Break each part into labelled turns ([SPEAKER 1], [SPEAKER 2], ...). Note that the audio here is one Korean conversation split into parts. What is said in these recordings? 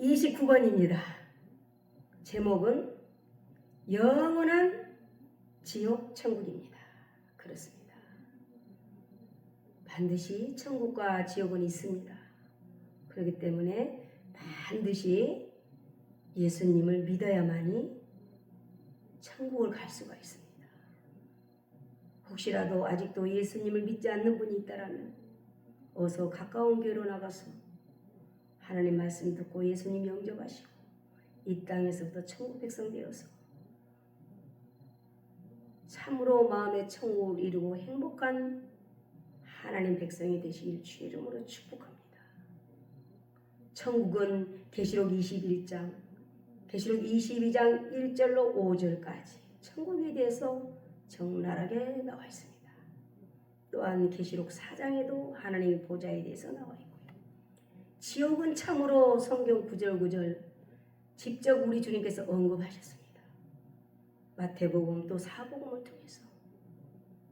[SPEAKER 1] 29번입니다. 제목은 영원한 지옥 천국입니다. 그렇습니다. 반드시 천국과 지옥은 있습니다. 그렇기 때문에 반드시 예수님을 믿어야만이 천국을 갈 수가 있습니다. 혹시라도 아직도 예수님을 믿지 않는 분이 있다라면 어서 가까운 교회로 나가서 하나님 말씀 듣고 예수님 영접하시고 이 땅에서부터 천국 백성 되어서 참으로 마음의 천국을 이루고 행복한 하나님 백성이 되시길 주 이름으로 축복합니다. 천국은 계시록 21장 계시록 22장 1절로 5절까지 천국에 대해서 적나라하게 나와 있습니다. 또한 계시록 4장에도 하나님의 보좌에 대해서 나와 있고요. 지옥은 참으로 성경 9절 9절 직접 우리 주님께서 언급하셨습니다. 마태복음 또 사복음을 통해서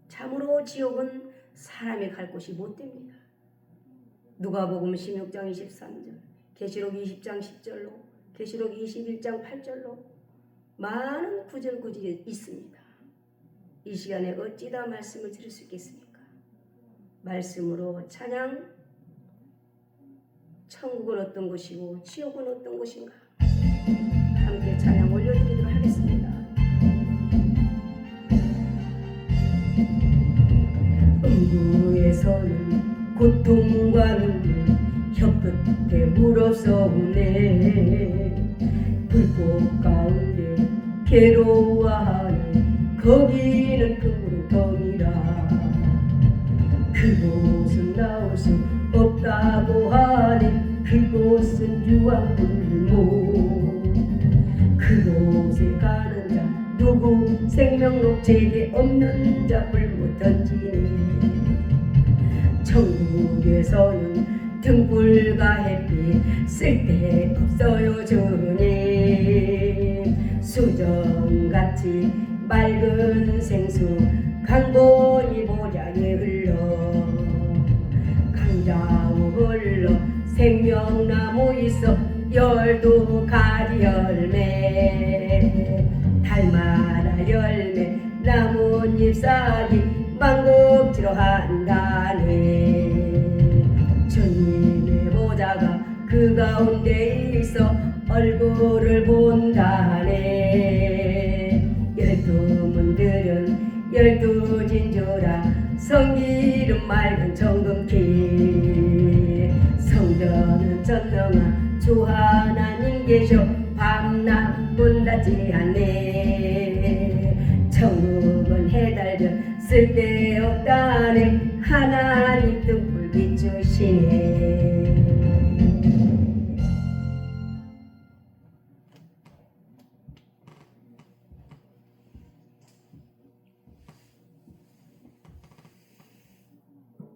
[SPEAKER 1] 참으로 지옥은 사람이 갈 곳이 못 됩니다. 누가복음 16장 23절, 계시록 20장 10절로, 계시록 21장 8절로 많은 구절 구절이 있습니다. 이 시간에 어찌다 말씀을 드릴 수 있겠습니까? 말씀으로 찬양 천국은 어떤 곳이고 지옥은 어떤 곳인가? 함께 찬양 올려드리도록 하겠습니다. 음부에서는 고통과 눈물 혀끝에 물어서오네. 불꽃 가운데 괴로워하네. 거기 없다고 하네 그곳은 유황불목 그곳에 가는 자 누구? 생명록책에 없는 자 불못 던지네 천국에서는 등불과 햇빛 쓸데없어요 주님. 수정같이 맑은 생수 강본이 보 생명나무 있어 열두 가지 열매. 달마다 열매 나뭇잎 사이 망국지로 한다네. 주님의 보좌가 그 가운데 있어 얼굴을 본다네. 열두 문들은 열두 진주라 성기름 맑은 정금길 전능한 주 하나님 계셔. 밤낮 분다지 않네. 천국은 해달려 쓸데없다네. 하나님 등불 비추시네